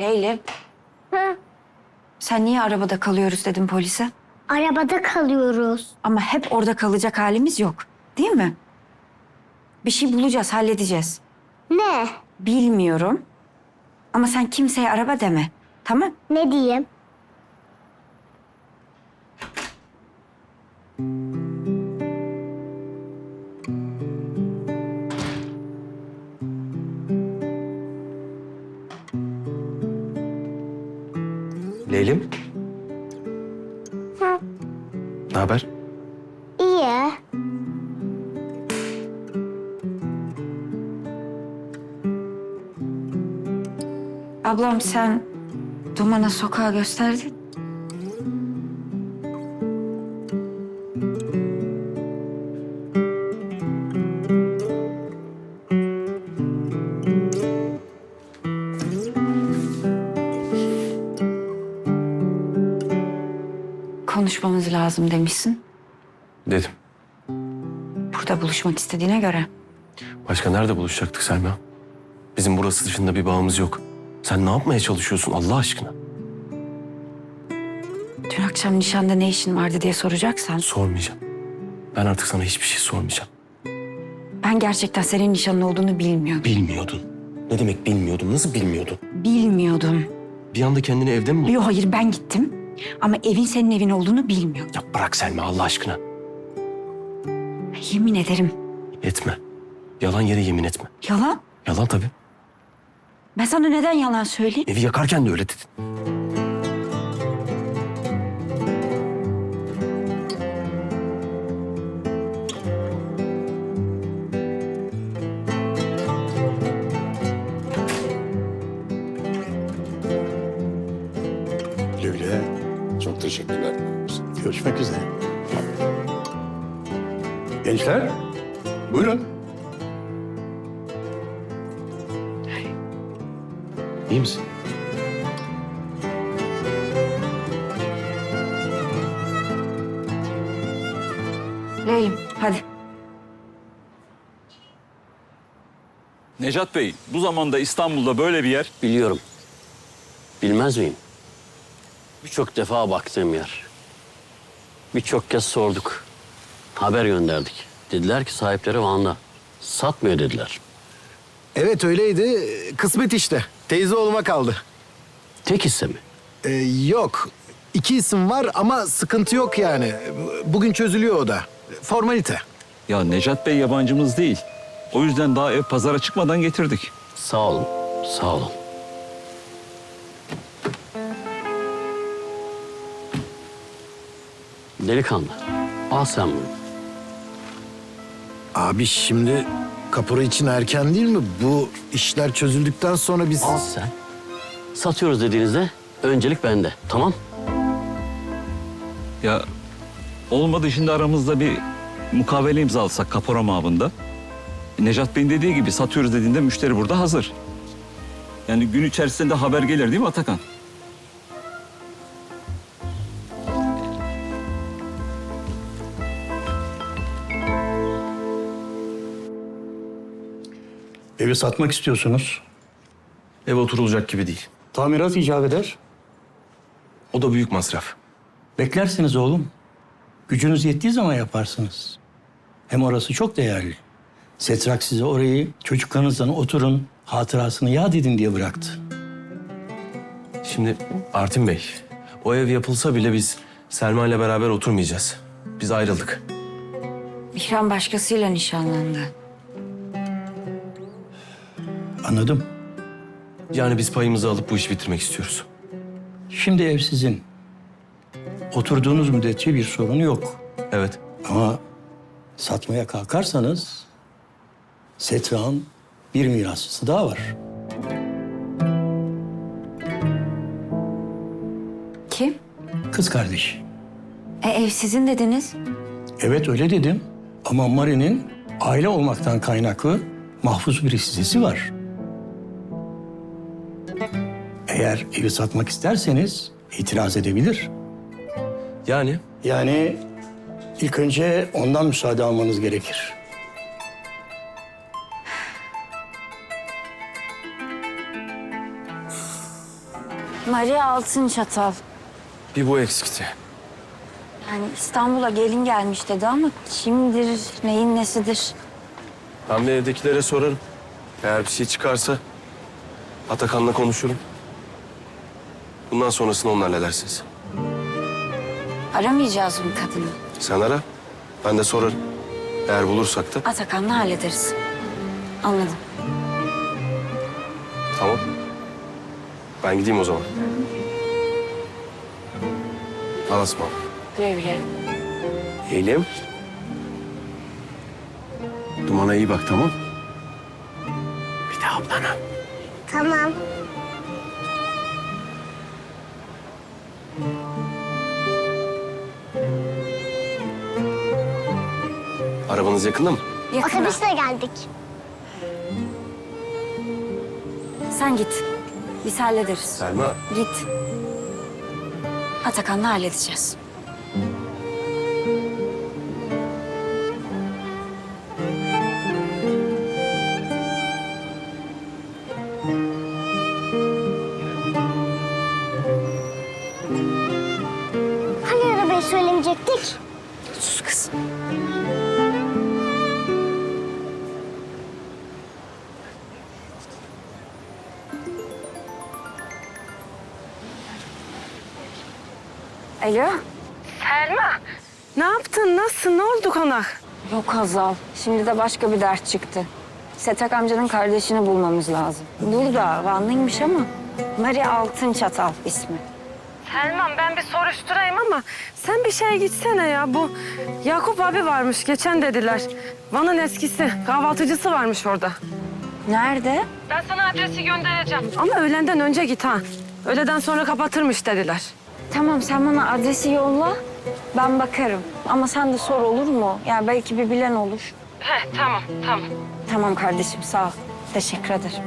Leyli, Hı, sen niye arabada kalıyoruz dedim polise. arabada kalıyoruz. Ama hep orada kalacak halimiz yok. Değil mi? Bir şey bulacağız, halledeceğiz. Ne? Bilmiyorum. Ama sen kimseye araba deme. Tamam? Ne diyeyim? Leylim. Hı. Ne haber? İyi. Ablam sen Duman'a sokağı gösterdin. Konuşmamız lazım demişsin. Dedim. Burada buluşmak istediğine göre. Başka nerede buluşacaktık Selma? Bizim burası dışında bir bağımız yok. Sen ne yapmaya çalışıyorsun Allah aşkına? Dün akşam nişanda ne işin vardı diye soracaksan... Sormayacağım. Ben artık sana hiçbir şey sormayacağım. Ben gerçekten senin nişanın olduğunu bilmiyordum. Bilmiyordun. Ne demek bilmiyordum? Nasıl bilmiyordun? Bilmiyordum. Bir anda kendini evde mi buldun? Yok hayır ben gittim. Ama evin senin evin olduğunu bilmiyordum. Ya bırak Selma Allah aşkına. Yemin ederim. Etme. Yalan yere yemin etme. Yalan. Yalan tabii. Ben sana neden yalan söyleyeyim? Evi yakarken de öyle dedin. Çok teşekkürler. Görüşmek üzere. Gençler, buyurun. İyi misin? Leylim hadi. Necat Bey, bu zamanda İstanbul'da böyle bir yer Biliyorum. Bilmez miyim? Birçok defa baktığım yer. Birçok kez sorduk. Haber gönderdik. Dediler ki sahipleri Van'da. Satmıyor dediler. Evet öyleydi. Kısmet işte. Teyze oğluma kaldı. Tek hisse mi? Ee, yok. İki isim var ama sıkıntı yok yani. Bugün çözülüyor o da. Formalite. Ya Necat Bey yabancımız değil. O yüzden daha ev pazara çıkmadan getirdik. Sağ olun. Sağ olun. Delikanlı. Al sen bunu. Abi şimdi kapora için erken değil mi? Bu işler çözüldükten sonra biz... Al sen. Satıyoruz dediğinizde öncelik bende. Tamam? Ya olmadı şimdi aramızda bir mukavele imzalasak kapora mabında. Necat Bey'in dediği gibi satıyoruz dediğinde müşteri burada hazır. Yani gün içerisinde haber gelir değil mi Atakan? Evi satmak istiyorsunuz. Ev oturulacak gibi değil. Tamirat icap eder. O da büyük masraf. Beklersiniz oğlum. Gücünüz yettiği zaman yaparsınız. Hem orası çok değerli. Setrak size orayı çocuklarınızla oturun, hatırasını yad edin diye bıraktı. Şimdi Artin Bey, o ev yapılsa bile biz Selma ile beraber oturmayacağız. Biz ayrıldık. İkram başkasıyla nişanlandı. Anladım. Yani biz payımızı alıp bu işi bitirmek istiyoruz. Şimdi ev sizin. Oturduğunuz müddetçe bir sorun yok. Evet. Ama satmaya kalkarsanız Setrak'ın bir mirasçısı daha var. Kim? Kız kardeş. E, ev sizin dediniz. Evet öyle dedim. Ama Mari'nin aile olmaktan kaynaklı mahfuz bir hissesi var. Eğer evi satmak isterseniz itiraz edebilir. Yani Yani ilk önce ondan müsaade almanız gerekir. Maria Altınçatal. Bir bu eksikti. Yani İstanbul'a gelin gelmiş dedi ama kimdir, neyin nesidir? Ben bir evdekilere sorarım. Eğer bir şey çıkarsa Atakan'la konuşurum. Bundan sonrasını onlar halledersiniz. Aramayacağız mı kadını? Sen ara, ben de sorarım. Eğer bulursak da Atakan'la hallederiz. Anladım. tamam. Ben gideyim o zaman. Al Asma. Güle güle. Eylem. Dumana iyi bak tamam. Bir de ablana. Tamam. Arabanız yakında mı? Yakına. Otobüsle geldik. Sen git. Biz hallederiz. Selma. Git. Atakan'la halledeceğiz. Alo. Selma, ne yaptın? Nasılsın? Ne oldu konak? Yok Hazal. Şimdi de başka bir dert çıktı. Setak amcanın kardeşini bulmamız lazım. Burada, Vanlıymış ama Maria Altın Çatal ismi. Selman ben bir soruşturayım ama sen bir şeye gitsene ya. Bu Yakup abi varmış geçen dediler. Van'ın eskisi kahvaltıcısı varmış orada. Nerede? Ben sana adresi göndereceğim. Ama öğlenden önce git ha. Öğleden sonra kapatırmış dediler. Tamam sen bana adresi yolla. Ben bakarım. Ama sen de sor olur mu? Yani belki bir bilen olur. He tamam tamam. Tamam kardeşim sağ ol. Teşekkür ederim.